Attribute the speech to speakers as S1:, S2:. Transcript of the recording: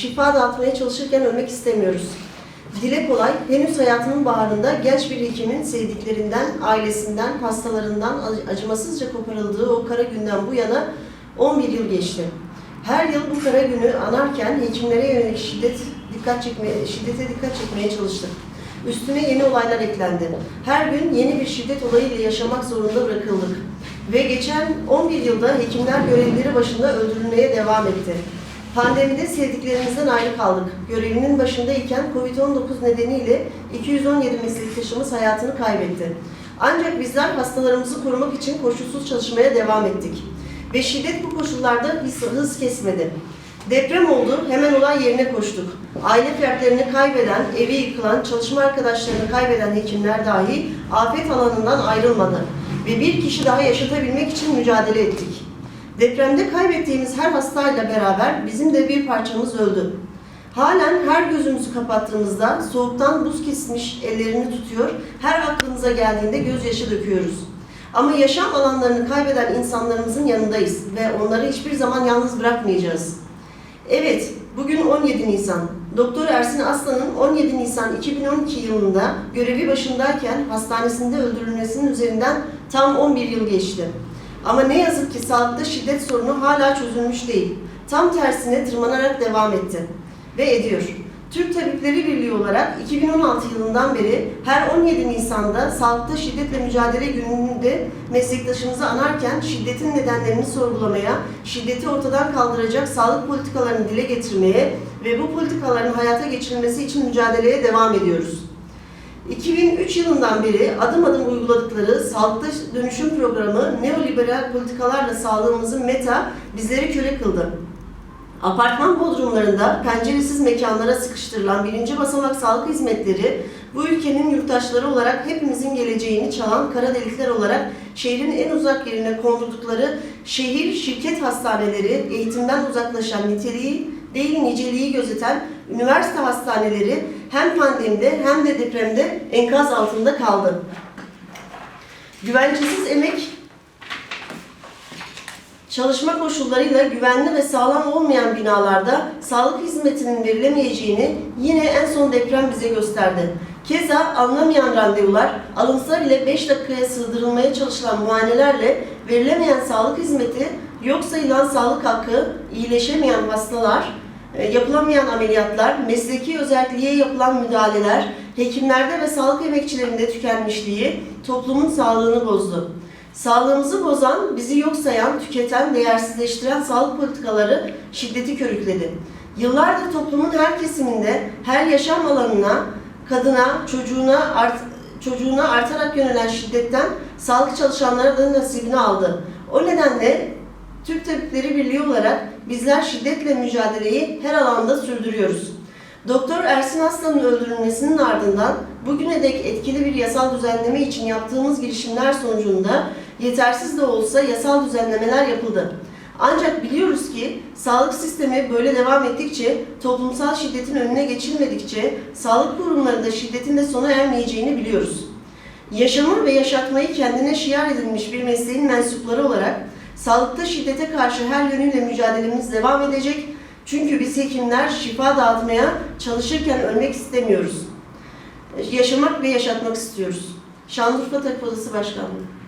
S1: şifa dağıtmaya çalışırken ölmek istemiyoruz. Dile kolay, henüz hayatının baharında genç bir hekimin sevdiklerinden, ailesinden, hastalarından acımasızca koparıldığı o kara günden bu yana 11 yıl geçti. Her yıl bu kara günü anarken hekimlere yönelik şiddet dikkat çekmeye, şiddete dikkat çekmeye çalıştık. Üstüne yeni olaylar eklendi. Her gün yeni bir şiddet olayıyla yaşamak zorunda bırakıldık. Ve geçen 11 yılda hekimler görevleri başında öldürülmeye devam etti. Pandemide sevdiklerimizden ayrı kaldık. Görevinin başındayken Covid-19 nedeniyle 217 meslektaşımız hayatını kaybetti. Ancak bizler hastalarımızı korumak için koşulsuz çalışmaya devam ettik. Ve şiddet bu koşullarda hız, kesmedi. Deprem oldu, hemen olay yerine koştuk. Aile fertlerini kaybeden, evi yıkılan, çalışma arkadaşlarını kaybeden hekimler dahi afet alanından ayrılmadı. Ve bir kişi daha yaşatabilmek için mücadele ettik. Depremde kaybettiğimiz her hastayla beraber bizim de bir parçamız öldü. Halen her gözümüzü kapattığımızda soğuktan buz kesmiş ellerini tutuyor, her aklımıza geldiğinde gözyaşı döküyoruz. Ama yaşam alanlarını kaybeden insanlarımızın yanındayız ve onları hiçbir zaman yalnız bırakmayacağız. Evet, bugün 17 Nisan. Doktor Ersin Aslan'ın 17 Nisan 2012 yılında görevi başındayken hastanesinde öldürülmesinin üzerinden tam 11 yıl geçti. Ama ne yazık ki sağlıkta şiddet sorunu hala çözülmüş değil. Tam tersine tırmanarak devam etti ve ediyor. Türk Tabipleri Birliği olarak 2016 yılından beri her 17 Nisan'da sağlıkta şiddetle mücadele gününde meslektaşımızı anarken şiddetin nedenlerini sorgulamaya, şiddeti ortadan kaldıracak sağlık politikalarını dile getirmeye ve bu politikaların hayata geçirilmesi için mücadeleye devam ediyoruz. 2003 yılından beri adım adım uyguladıkları sağlıkta dönüşüm programı neoliberal politikalarla sağlığımızın meta bizleri köle kıldı. Apartman bodrumlarında penceresiz mekanlara sıkıştırılan birinci basamak sağlık hizmetleri bu ülkenin yurttaşları olarak hepimizin geleceğini çalan kara delikler olarak şehrin en uzak yerine kondurdukları şehir şirket hastaneleri eğitimden uzaklaşan niteliği değil niceliği gözeten üniversite hastaneleri hem pandemide hem de depremde enkaz altında kaldı. Güvencesiz emek çalışma koşullarıyla güvenli ve sağlam olmayan binalarda sağlık hizmetinin verilemeyeceğini yine en son deprem bize gösterdi. Keza anlamayan randevular, alınsa bile 5 dakikaya sığdırılmaya çalışılan muayenelerle verilemeyen sağlık hizmeti, yok sayılan sağlık hakkı, iyileşemeyen hastalar, yapılamayan ameliyatlar, mesleki özelliğe yapılan müdahaleler, hekimlerde ve sağlık emekçilerinde tükenmişliği toplumun sağlığını bozdu. Sağlığımızı bozan, bizi yok sayan, tüketen, değersizleştiren sağlık politikaları şiddeti körükledi. Yıllardır toplumun her kesiminde, her yaşam alanına, kadına, çocuğuna, art, çocuğuna artarak yönelen şiddetten sağlık çalışanları da nasibini aldı. O nedenle Türk Tabipleri Birliği olarak bizler şiddetle mücadeleyi her alanda sürdürüyoruz. Doktor Ersin Aslan'ın öldürülmesinin ardından bugüne dek etkili bir yasal düzenleme için yaptığımız girişimler sonucunda yetersiz de olsa yasal düzenlemeler yapıldı. Ancak biliyoruz ki sağlık sistemi böyle devam ettikçe, toplumsal şiddetin önüne geçilmedikçe sağlık kurumlarında şiddetin de sona ermeyeceğini biliyoruz. Yaşamı ve yaşatmayı kendine şiar edilmiş bir mesleğin mensupları olarak sağlıkta şiddete karşı her yönüyle mücadelemiz devam edecek. Çünkü biz hekimler şifa dağıtmaya çalışırken ölmek istemiyoruz. Yaşamak ve yaşatmak istiyoruz. Şanlıurfa Tabip Odası Başkanlığı.